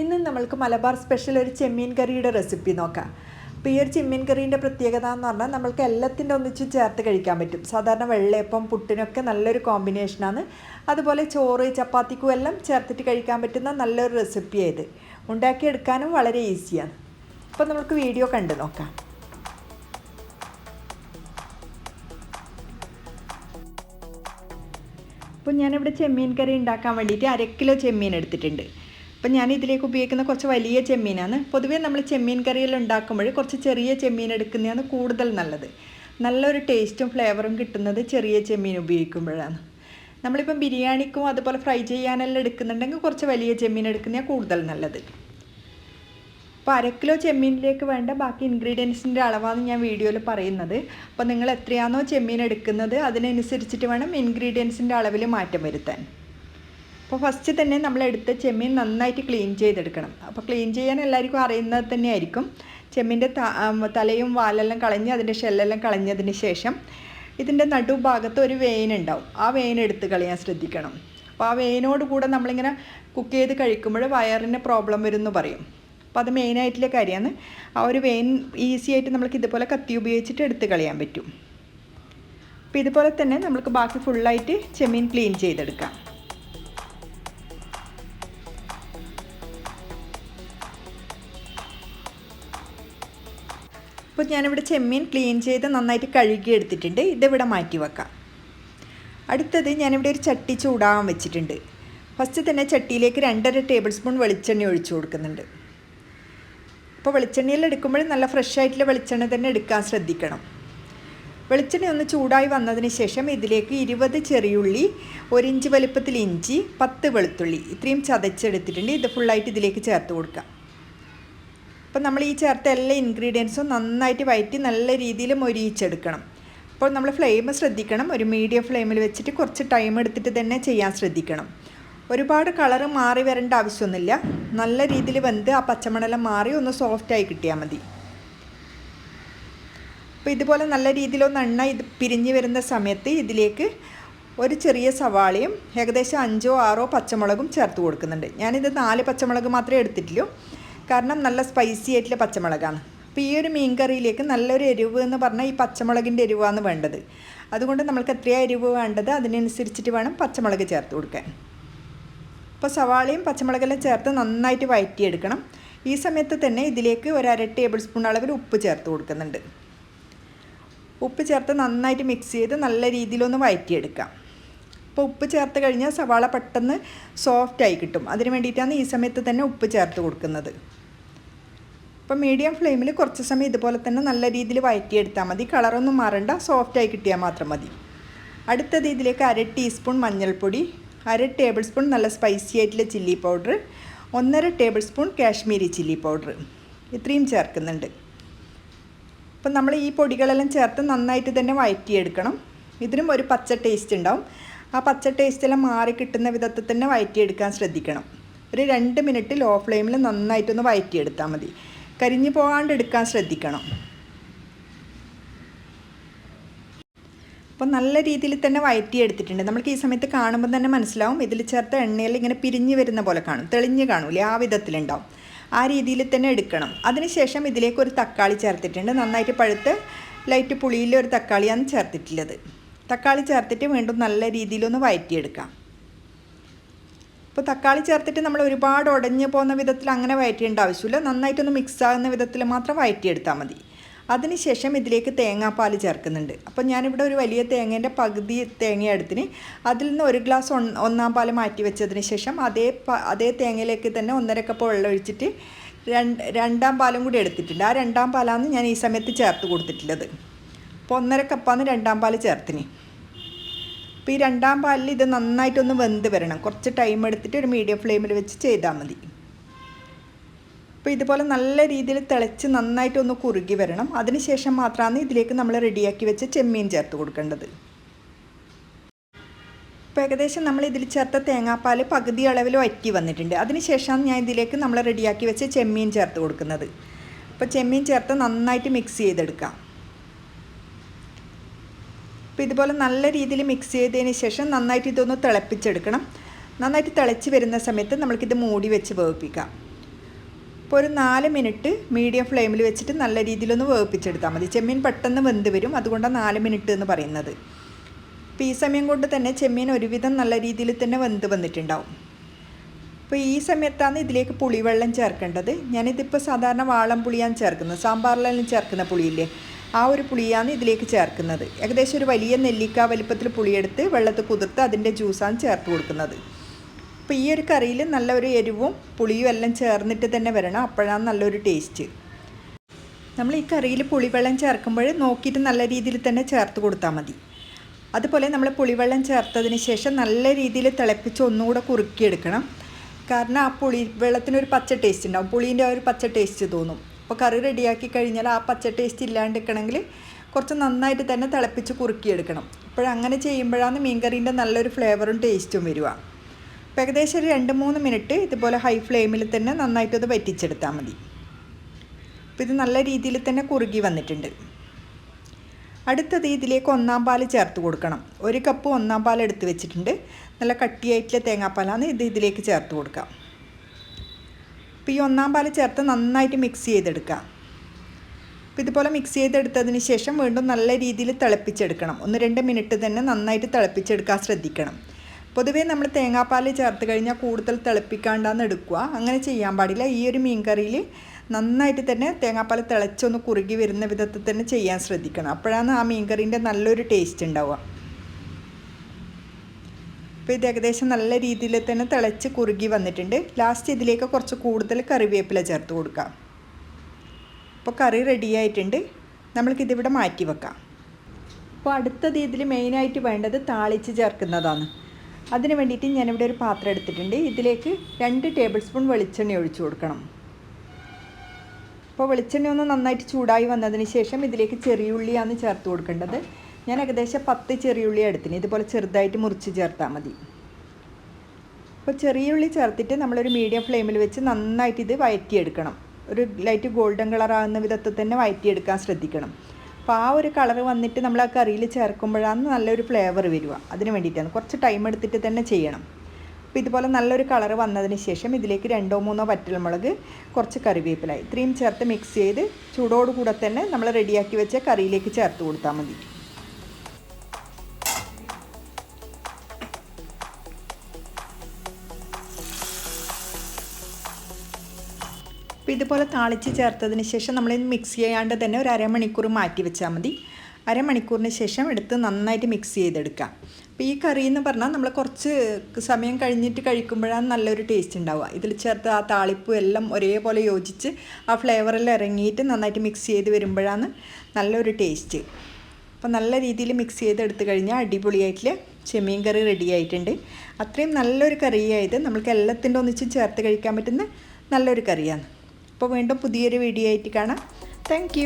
ഇന്ന് നമ്മൾക്ക് മലബാർ സ്പെഷ്യൽ ഒരു ചെമ്മീൻ കറിയുടെ റെസിപ്പി നോക്കാം. അപ്പോൾ ഈ ഒരു ചെമ്മീൻ കറീന്റെ പ്രത്യേകത എന്ന് പറഞ്ഞാൽ നമ്മൾക്ക് എല്ലാത്തിന്റെ ഒന്നിച്ച് ചേർത്ത് കഴിക്കാൻ പറ്റും. സാധാരണ വെള്ളയപ്പം പുട്ടിനൊക്കെ നല്ലൊരു കോമ്പിനേഷനാണ് അതുപോലെ ചോറ് ചപ്പാത്തിക്കും എല്ലാം ചേർത്തിട്ട് കഴിക്കാൻ പറ്റുന്ന നല്ലൊരു റെസിപ്പിയായത് ഉണ്ടാക്കിയെടുക്കാനും വളരെ ഈസിയാണ് അപ്പോൾ നമുക്ക് വീഡിയോ കണ്ടു നോക്കാം. അപ്പോൾ ഞാനിവിടെ ചെമ്മീൻ കറി ഉണ്ടാക്കാൻ വേണ്ടിയിട്ട് അര കിലോ ചെമ്മീൻ എടുത്തിട്ടുണ്ട്. അപ്പം ഞാൻ ഇതിലേക്ക് ഉപയോഗിക്കുന്ന കുറച്ച് വലിയ ചെമ്മീനാണ്. പൊതുവേ നമ്മൾ ചെമ്മീൻ കറിയിൽ ഉണ്ടാക്കുമ്പോൾ കുറച്ച് ചെറിയ ചെമ്മീൻ എടുക്കുന്നതാണ് കൂടുതൽ നല്ലത്. നല്ലൊരു ടേസ്റ്റും ഫ്ലേവറും കിട്ടുന്നത് ചെറിയ ചെമ്മീൻ ഉപയോഗിക്കുമ്പോഴാണ്. നമ്മളിപ്പം ബിരിയാണിക്കും അതുപോലെ ഫ്രൈ ചെയ്യാനെല്ലാം എടുക്കുന്നുണ്ടെങ്കിൽ കുറച്ച് വലിയ ചെമ്മീൻ എടുക്കുന്നതാണ് കൂടുതൽ നല്ലത്. അപ്പോൾ അര കിലോ ചെമ്മീനിലേക്ക് വേണ്ട ബാക്കി ഇൻഗ്രീഡിയൻസിന്റെ അളവാണ് ഞാൻ വീഡിയോയിൽ പറയുന്നത്. അപ്പോൾ നിങ്ങൾ എത്രയാണോ ചെമ്മീൻ എടുക്കുന്നത് അതിനനുസരിച്ചിട്ട് വേണം ഇൻഗ്രീഡിയൻസിന്റെ അളവിൽ മാറ്റം വരുത്താൻ. അപ്പോൾ ഫസ്റ്റ് തന്നെ നമ്മൾ എടുത്ത ചെമ്മീൻ നന്നായിട്ട് ക്ലീൻ ചെയ്തെടുക്കണം. അപ്പോൾ ക്ലീൻ ചെയ്യാൻ എല്ലാവർക്കും അറിയുന്നത് തന്നെ ആയിരിക്കും. ചെമ്മീന്റെ തലയും വാലെല്ലാം കളഞ്ഞ് അതിന്റെ ഷെല്ലെല്ലാം കളഞ്ഞതിന് ശേഷം ഇതിന്റെ നടുഭാഗത്ത് ഒരു വെയിൻ ഉണ്ടാവും. ആ വെയിൻ എടുത്ത് കളയാൻ ശ്രദ്ധിക്കണം. അപ്പോൾ ആ വെയിനോട് കൂടെ നമ്മളിങ്ങനെ കുക്ക് ചെയ്ത് കഴിക്കുമ്പോൾ വയറിന് പ്രോബ്ലം വരും എന്ന് പറയും. അപ്പോൾ അത് മെയിനായിട്ടുള്ള കാര്യമാണ്. ആ ഒരു വെയിൻ ഈസി ആയിട്ട് നമ്മൾക്ക് ഇതുപോലെ കത്തി ഉപയോഗിച്ചിട്ട് എടുത്ത് കളയാൻ പറ്റും. അപ്പോൾ ഇതുപോലെ തന്നെ നമുക്ക് ബാക്കി ഫുള്ളായിട്ട് ചെമ്മീൻ ക്ലീൻ ചെയ്തെടുക്കാം. അപ്പോൾ ഞാനിവിടെ ചെമ്മീൻ ക്ലീൻ ചെയ്ത് നന്നായിട്ട് കഴുകി എടുത്തിട്ടുണ്ട് ഇതിവിടെ മാറ്റി വെക്കാം അടുത്തത് ഞാനിവിടെ ഒരു ചട്ടി ചൂടാവാൻ വെച്ചിട്ടുണ്ട്. ഫസ്റ്റ് തന്നെ ചട്ടിയിലേക്ക് രണ്ടര ടേബിൾ സ്പൂൺ വെളിച്ചെണ്ണ ഒഴിച്ചു കൊടുക്കുന്നുണ്ട്. അപ്പോൾ വെളിച്ചെണ്ണയിൽ എടുക്കുമ്പോൾ നല്ല ഫ്രഷ് ആയിട്ടുള്ള വെളിച്ചെണ്ണ തന്നെ എടുക്കാൻ ശ്രദ്ധിക്കണം. വെളിച്ചെണ്ണ ഒന്ന് ചൂടായി വന്നതിന് ശേഷം ഇതിലേക്ക് ഇരുപത് ചെറിയുള്ളി ഒരിഞ്ച് വലുപ്പത്തിൽ ഇഞ്ചി പത്ത് വെളുത്തുള്ളി ഇത്രയും ചതച്ചെടുത്തിട്ടുണ്ട്. ഇത് ഫുള്ളായിട്ട് ഇതിലേക്ക് ചേർത്ത് കൊടുക്കാം. അപ്പോൾ നമ്മൾ ഈ ചേർത്ത എല്ലാ ഇൻഗ്രീഡിയൻസും നന്നായിട്ട് വയറ്റി നല്ല രീതിയിൽ മൊരിയിച്ചെടുക്കണം. അപ്പോൾ നമ്മൾ ഫ്ലെയിം ശ്രദ്ധിക്കണം. ഒരു മീഡിയം ഫ്ലെയിമിൽ വെച്ചിട്ട് കുറച്ച് ടൈം എടുത്തിട്ട് തന്നെ ചെയ്യാൻ ശ്രദ്ധിക്കണം. ഒരുപാട് കളറ് മാറി വരേണ്ട ആവശ്യമൊന്നുമില്ല. നല്ല രീതിയിൽ വെന്ത് ആ പച്ചമണലം മാറി ഒന്ന് സോഫ്റ്റായി കിട്ടിയാൽ മതി. അപ്പോൾ ഇതുപോലെ നല്ല രീതിയിലൊന്ന് എണ്ണ ഇത് പിരിഞ്ഞ് വരുന്ന സമയത്ത് ഇതിലേക്ക് ഒരു ചെറിയ സവാളയും ഏകദേശം അഞ്ചോ ആറോ പച്ചമുളകും ചേർത്ത് കൊടുക്കുന്നുണ്ട്. ഞാനിത് നാല് പച്ചമുളക് മാത്രമേ എടുത്തിട്ടുള്ളൂ. കാരണം നല്ല സ്പൈസി ആയിട്ടുള്ള പച്ചമുളകാണ്. അപ്പോൾ ഈ ഒരു മീൻ കറിയിലേക്ക് നല്ലൊരു എരിവ് എന്ന് പറഞ്ഞാൽ ഈ പച്ചമുളകിന്റെ എരിവാണ് വേണ്ടത്. അതുകൊണ്ട് നമ്മൾക്ക് എത്രയാണ് എരിവ് വേണ്ടത് അതിനനുസരിച്ചിട്ട് വേണം പച്ചമുളക് ചേർത്ത് കൊടുക്കാൻ. അപ്പോൾ സവാളയും പച്ചമുളകെല്ലാം ചേർത്ത് നന്നായിട്ട് വഴറ്റിയെടുക്കണം ഈ സമയത്ത് തന്നെ ഇതിലേക്ക് ഒരു അര ടേബിൾ സ്പൂൺ അളവിൽ ഉപ്പ് ചേർത്ത് കൊടുക്കുന്നുണ്ട്. ഉപ്പ് ചേർത്ത് നന്നായിട്ട് മിക്സ് ചെയ്ത് നല്ല രീതിയിലൊന്ന് വഴറ്റിയെടുക്കാം അപ്പോൾ ഉപ്പ് ചേർത്ത് കഴിഞ്ഞാൽ സവാള പെട്ടെന്ന് സോഫ്റ്റായി കിട്ടും. അതിന് വേണ്ടിയിട്ടാണ് ഈ സമയത്ത് തന്നെ ഉപ്പ് ചേർത്ത് കൊടുക്കുന്നത്. അപ്പോൾ മീഡിയം ഫ്ലെയിമിൽ കുറച്ച് സമയം ഇതുപോലെ തന്നെ നല്ല രീതിയിൽ വഴറ്റിയെടുത്താൽ മതി. കളറൊന്നും മാറണ്ട. സോഫ്റ്റായി കിട്ടിയാൽ മാത്രം മതി. അടുത്തത് ഇതിലേക്ക് അര ടീസ്പൂൺ മഞ്ഞൾപ്പൊടി അര ടേബിൾ സ്പൂൺ നല്ല സ്പൈസി ആയിട്ടുള്ള ചില്ലി പൗഡർ ഒന്നര tablespoon Kashmiri chilli powder ഇത്രയും ചേർക്കുന്നുണ്ട്. അപ്പം നമ്മൾ ഈ പൊടികളെല്ലാം ചേർത്ത് നന്നായിട്ട് തന്നെ വഴറ്റിയെടുക്കണം ഇതിനും ഒരു പച്ച ടേസ്റ്റ് ഉണ്ടാവും. ആ പച്ച ടേസ്റ്റെല്ലാം മാറി കിട്ടുന്ന വിധത്തിൽ തന്നെ വഴറ്റിയെടുക്കാൻ ശ്രദ്ധിക്കണം. ഒരു രണ്ട് മിനിറ്റ് ലോ ഫ്ലെയിമിൽ നന്നായിട്ടൊന്ന് വഴറ്റിയെടുത്താൽ മതി. കരിഞ്ഞു പോകാണ്ട് എടുക്കാൻ ശ്രദ്ധിക്കണം. അപ്പോൾ നല്ല രീതിയിൽ തന്നെ വഴറ്റിയെടുത്തിട്ടുണ്ട് നമുക്ക് ഈ സമയത്ത് കാണുമ്പോൾ തന്നെ മനസ്സിലാവും. ഇതിൽ ചേർത്ത എണ്ണയിൽ ഇങ്ങനെ പിരിഞ്ഞു വരുന്ന പോലെ കാണും. തെളിഞ്ഞ് കാണൂലേ ആ വിധത്തിലുണ്ടാവും. ആ രീതിയിൽ തന്നെ എടുക്കണം. അതിനുശേഷം ഇതിലേക്ക് ഒരു തക്കാളി ചേർത്തിട്ടുണ്ട്. നന്നായിട്ട് പഴുത്ത് ലൈറ്റ് പുളിയിലൊരു തക്കാളിയാണ് ചേർത്തിട്ടുള്ളത്. തക്കാളി ചേർത്തിട്ട് വീണ്ടും നല്ല രീതിയിലൊന്ന് വഴറ്റിയെടുക്കാം ഇപ്പോൾ തക്കാളി ചേർത്തിട്ട് നമ്മൾ ഒരുപാട് ഉടഞ്ഞു പോകുന്ന വിധത്തിൽ അങ്ങനെ വഴറ്റേണ്ട ആവശ്യമില്ല. നന്നായിട്ടൊന്ന് മിക്സ് ആകുന്ന വിധത്തിൽ മാത്രം വഴറ്റിയെടുത്താൽ മതി. അതിനുശേഷം ഇതിലേക്ക് തേങ്ങാപ്പാൽ ചേർക്കുന്നുണ്ട്. അപ്പോൾ ഞാനിവിടെ ഒരു വലിയ തേങ്ങേന്റെ പകുതി തേങ്ങ എടുത്തിന്. അതിൽ നിന്ന് ഒരു ഗ്ലാസ് ഒന്നാം പാൽ മാറ്റി വെച്ചതിന് ശേഷം അതേ അതേ തേങ്ങയിലേക്ക് തന്നെ ഒന്നര കപ്പ് വെള്ളം ഒഴിച്ചിട്ട് രണ്ട് രണ്ടാം പാലും കൂടി എടുത്തിട്ടുണ്ട്. ആ രണ്ടാം പാലാണ് ഞാൻ ഈ സമയത്ത് ചേർത്ത് കൊടുത്തിട്ടുള്ളത്. അപ്പോൾ ഒന്നര കപ്പാണ് രണ്ടാം പാൽ ചേർത്തിന്. അപ്പോൾ ഈ രണ്ടാം പാലിൽ ഇത് നന്നായിട്ടൊന്ന് വെന്ത് വരണം. കുറച്ച് ടൈം എടുത്തിട്ട് ഒരു മീഡിയം ഫ്ലെയിമിൽ വെച്ച് ചെയ്താൽ മതി. അപ്പോൾ ഇതുപോലെ നല്ല രീതിയിൽ തിളച്ച് നന്നായിട്ടൊന്ന് കുറുകി വരണം. അതിനുശേഷം മാത്രമാണ് ഇതിലേക്ക് നമ്മൾ റെഡിയാക്കി വെച്ച് ചെമ്മീൻ ചേർത്ത് കൊടുക്കേണ്ടത്. അപ്പോൾ ഏകദേശം നമ്മൾ ഇതിൽ ചേർത്ത തേങ്ങാപ്പാൽ പകുതി അളവിൽ വറ്റി വന്നിട്ടുണ്ട്. അതിനുശേഷമാണ് ഞാൻ ഇതിലേക്ക് നമ്മൾ റെഡിയാക്കി വെച്ച് ചെമ്മീൻ ചേർത്ത് കൊടുക്കുന്നത്. അപ്പോൾ ചെമ്മീൻ ചേർത്ത് നന്നായിട്ട് മിക്സ് ചെയ്തെടുക്കാം. അപ്പോൾ ഇതുപോലെ നല്ല രീതിയിൽ മിക്സ് ചെയ്തതിന് ശേഷം നന്നായിട്ട് ഇതൊന്ന് തിളപ്പിച്ചെടുക്കണം. നന്നായിട്ട് തിളച്ച് വരുന്ന സമയത്ത് നമ്മൾക്കിത് മൂടി വെച്ച് വേവിപ്പിക്കാം. അപ്പോൾ ഒരു നാല് മിനിറ്റ് മീഡിയം ഫ്ലെയിമിൽ വെച്ചിട്ട് നല്ല രീതിയിലൊന്ന് വേവിപ്പിച്ചെടുത്താൽ മതി. ചെമ്മീൻ പെട്ടെന്ന് വെന്ത് വരും. അതുകൊണ്ടാണ് നാല് മിനിറ്റ് എന്ന് പറയുന്നത്. അപ്പോൾ ഈ സമയം കൊണ്ട് തന്നെ ചെമ്മീൻ ഒരുവിധം നല്ല രീതിയിൽ തന്നെ വെന്ത് വന്നിട്ടുണ്ടാവും. അപ്പോൾ ഈ സമയത്താണ് ഇതിലേക്ക് പുളിവെള്ളം ചേർക്കേണ്ടത്. ഞാനിതിപ്പോൾ സാധാരണ വാളം പുളിയാണ് ചേർക്കുന്നത്. സാമ്പാറിലെല്ലാം ചേർക്കുന്ന പുളിയില്ലേ? ആ ഒരു പുളിയാണ് ഇതിലേക്ക് ചേർക്കുന്നത്. ഏകദേശം ഒരു വലിയ നെല്ലിക്ക വലിപ്പത്തിൽ പുളിയെടുത്ത് വെള്ളത്തിൽ കുതിർത്ത് അതിന്റെ ജ്യൂസാണ് ചേർത്ത് കൊടുക്കുന്നത്. അപ്പോൾ ഈ ഒരു കറിയിൽ നല്ലൊരു എരിവും പുളിയും എല്ലാം ചേർന്നിട്ട് തന്നെ വരണം. അപ്പോഴാണ് നല്ലൊരു ടേസ്റ്റ്. നമ്മൾ ഈ കറിയിൽ പുളിവെള്ളം ചേർക്കുമ്പോൾ നോക്കിയിട്ട് നല്ല രീതിയിൽ തന്നെ ചേർത്ത് കൊടുത്താൽ മതി. അതുപോലെ നമ്മൾ പുളിവെള്ളം ചേർത്തതിന് ശേഷം നല്ല രീതിയിൽ തിളപ്പിച്ച് ഒന്നുകൂടെ കുറുക്കിയെടുക്കണം. കാരണം ആ പുളി വെള്ളത്തിനൊരു പച്ച ടേസ്റ്റ് ഉണ്ടാവും. പുളീന്റെ ആ ഒരു പച്ച ടേസ്റ്റ് തോന്നും. അപ്പോൾ കറി റെഡിയാക്കി കഴിഞ്ഞാൽ ആ പച്ച ടേസ്റ്റ് ഇല്ലാണ്ടിരിക്കണമെങ്കിൽ കുറച്ച് നന്നായിട്ട് തന്നെ തിളപ്പിച്ച് കുറുക്കിയെടുക്കണം. അപ്പോഴങ്ങനെ ചെയ്യുമ്പോഴാണ് മീൻകറീന്റെ നല്ലൊരു ഫ്ലേവറും ടേസ്റ്റും വരിക. അപ്പോൾ ഏകദേശം ഒരു രണ്ട് മൂന്ന് മിനിറ്റ് ഇതുപോലെ ഹൈ ഫ്ലെയിമിൽ തന്നെ നന്നായിട്ടത് വറ്റിച്ചെടുത്താൽ മതി. അപ്പോൾ ഇത് നല്ല രീതിയിൽ തന്നെ കുറുകി വന്നിട്ടുണ്ട്. അടുത്തത് ഇതിലേക്ക് ഒന്നാം പാൽ ചേർത്ത് കൊടുക്കണം. ഒരു കപ്പ് ഒന്നാം പാൽ എടുത്ത് വെച്ചിട്ടുണ്ട്. നല്ല കട്ടിയായിട്ടുള്ള തേങ്ങാപ്പാലാണ് ഇത് ഇതിലേക്ക് ചേർത്ത് കൊടുക്കാം അപ്പോൾ ഈ ഒന്നാം പാൽ ചേർത്ത് നന്നായിട്ട് മിക്സ് ചെയ്തെടുക്കാം. അപ്പോൾ ഇതുപോലെ മിക്സ് ചെയ്തെടുത്തതിന് ശേഷം വീണ്ടും നല്ല രീതിയിൽ തിളപ്പിച്ചെടുക്കണം. ഒന്ന് രണ്ട് മിനിറ്റ് തന്നെ നന്നായിട്ട് തിളപ്പിച്ചെടുക്കാൻ ശ്രദ്ധിക്കണം. പൊതുവേ നമ്മൾ തേങ്ങാപ്പാൽ ചേർത്ത് കഴിഞ്ഞാൽ കൂടുതൽ തിളപ്പിക്കാണ്ടാന്ന് എടുക്കുക. അങ്ങനെ ചെയ്യാൻ പാടില്ല. ഈ ഒരു മീൻ കറിയിൽ നന്നായിട്ട് തന്നെ തേങ്ങാപ്പാൽ തിളച്ചൊന്ന് കുറുകി വരുന്ന വിധത്തിൽ തന്നെ ചെയ്യാൻ ശ്രദ്ധിക്കണം. അപ്പോഴാണ് ആ മീൻ കറീന്റെ നല്ലൊരു ടേസ്റ്റ് ഉണ്ടാവുക. അപ്പോൾ ഇത് ഏകദേശം നല്ല രീതിയിൽ തന്നെ തിളച്ച് കുറുകി വന്നിട്ടുണ്ട്. ലാസ്റ്റ് ഇതിലേക്ക് കുറച്ച് കൂടുതൽ കറിവേപ്പില ചേർത്ത് കൊടുക്കാം. അപ്പോൾ കറി റെഡി ആയിട്ടുണ്ട്. നമ്മൾക്കിതിവിടെ മാറ്റി വെക്കാം. അപ്പോൾ അടുത്തത് ഇതിൽ മെയിനായിട്ട് വേണ്ടത് താളിച്ച് ചേർക്കുന്നതാണ്. അതിന് വേണ്ടിയിട്ട് ഞാനിവിടെ ഒരു പാത്രം എടുത്തിട്ടുണ്ട്. ഇതിലേക്ക് രണ്ട് ടേബിൾ സ്പൂൺ വെളിച്ചെണ്ണ ഒഴിച്ചു കൊടുക്കണം. അപ്പോൾ വെളിച്ചെണ്ണ ഒന്ന് നന്നായിട്ട് ചൂടായി വന്നതിന് ശേഷം ഇതിലേക്ക് ചെറിയ ചെറിയുള്ളിയാണ് ചേർത്ത് കൊടുക്കേണ്ടത്. ഞാൻ ഏകദേശം പത്ത് ചെറിയുള്ളി എടുത്തിന്. ഇതുപോലെ ചെറുതായിട്ട് മുറിച്ച് ചേർത്താൽ മതി. അപ്പോൾ ചെറിയ ഉള്ളി ചേർത്തിട്ട് നമ്മളൊരു മീഡിയം ഫ്ലെയിമിൽ വെച്ച് നന്നായിട്ട് ഇത് വഴറ്റിയെടുക്കണം ഒരു ലൈറ്റ് ഗോൾഡൻ കളർ ആകുന്ന വിധത്തിൽ തന്നെ വഴറ്റിയെടുക്കാൻ ശ്രദ്ധിക്കണം. അപ്പോൾ ആ ഒരു കളർ വന്നിട്ട് നമ്മൾ ആ കറിയിൽ ചേർക്കുമ്പോഴാണ് നല്ലൊരു ഫ്ലേവർ വരിക. അതിന് വേണ്ടിയിട്ടാണ്. കുറച്ച് ടൈം എടുത്തിട്ട് തന്നെ ചെയ്യണം. അപ്പോൾ ഇതുപോലെ നല്ലൊരു കളർ വന്നതിന് ശേഷം ഇതിലേക്ക് രണ്ടോ മൂന്നോ വറ്റൽമുളക് കുറച്ച് കറിവേപ്പില ഇത്രയും ചേർത്ത് മിക്സ് ചെയ്ത് ചൂടോടുകൂടെ തന്നെ നമ്മൾ റെഡിയാക്കി വെച്ച കറിയിലേക്ക് ചേർത്ത് കൊടുത്താൽ മതി. അപ്പോൾ ഇതുപോലെ താളിച്ച് ചേർത്തതിന് ശേഷം നമ്മൾ മിക്സ് ചെയ്യാണ്ട് തന്നെ ഒരു അരമണിക്കൂർ മാറ്റി വെച്ചാൽ മതി. അരമണിക്കൂറിന് ശേഷം എടുത്ത് നന്നായിട്ട് മിക്സ് ചെയ്തെടുക്കാം. അപ്പോൾ ഈ കറി എന്ന് പറഞ്ഞാൽ നമ്മൾ കുറച്ച് സമയം കഴിഞ്ഞിട്ട് കഴിക്കുമ്പോഴാണ് നല്ലൊരു ടേസ്റ്റ് ഉണ്ടാവുക. ഇതിൽ ചേർത്ത് ആ താളിപ്പും എല്ലാം ഒരേപോലെ യോജിച്ച് ആ ഫ്ലേവറിൽ ഇറങ്ങിയിട്ട് നന്നായിട്ട് മിക്സ് ചെയ്ത് വരുമ്പോഴാണ് നല്ലൊരു ടേസ്റ്റ് അപ്പോൾ നല്ല രീതിയിൽ മിക്സ് ചെയ്തെടുത്ത് കഴിഞ്ഞാൽ അടിപൊളിയായിട്ടുള്ള ചെമ്മീൻ കറി റെഡി ആയിട്ടുണ്ട്. അത്രയും നല്ലൊരു കറിയായത് നമ്മൾക്ക് എല്ലാത്തിന്റെ ഒന്നിച്ച് ചേർത്ത് കഴിക്കാൻ പറ്റുന്ന നല്ലൊരു കറിയാണ്. അപ്പോൾ വീണ്ടും പുതിയൊരു വീഡിയോ ആയിട്ട് കാണാം. താങ്ക്